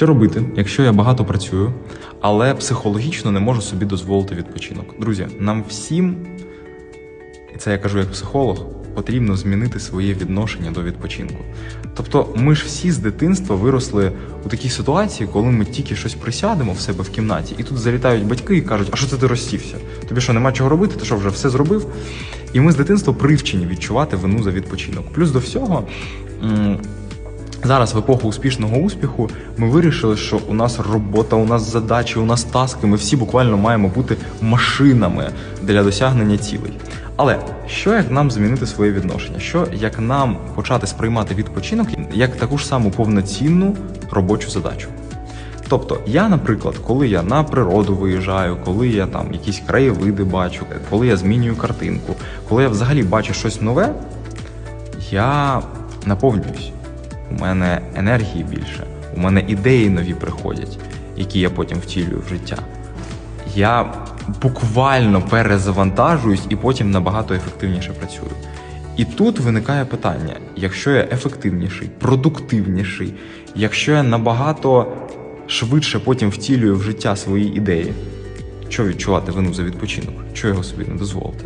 Що робити, якщо я багато працюю, але психологічно не можу собі дозволити відпочинок? Друзі, нам всім, і це я кажу як психолог, потрібно змінити своє відношення до відпочинку. Тобто, ми ж всі з дитинства виросли у такій ситуації, коли ми тільки щось присядемо в себе в кімнаті, і тут залітають батьки і кажуть, а що це ти розсівся? Тобі що, нема чого робити? Ти що вже все зробив? І ми з дитинства привчені відчувати вину за відпочинок. Плюс до всього. Зараз в епоху успішного успіху ми вирішили, що у нас робота, у нас задачі, у нас таски. Ми всі буквально маємо бути машинами для досягнення цілей. Але що як нам змінити своє відношення? Що як нам почати сприймати відпочинок як таку ж саму повноцінну робочу задачу? Тобто, я, наприклад, коли я на природу виїжджаю, коли я там якісь краєвиди бачу, коли я змінюю картинку, коли я взагалі бачу щось нове, я наповнююсь. У мене енергії більше, у мене ідеї нові приходять, які я потім втілюю в життя. Я буквально перезавантажуюсь і потім набагато ефективніше працюю. І тут виникає питання: якщо я ефективніший, продуктивніший, якщо я набагато швидше потім втілюю в життя свої ідеї, що відчувати вину за відпочинок? Що його собі не дозволити?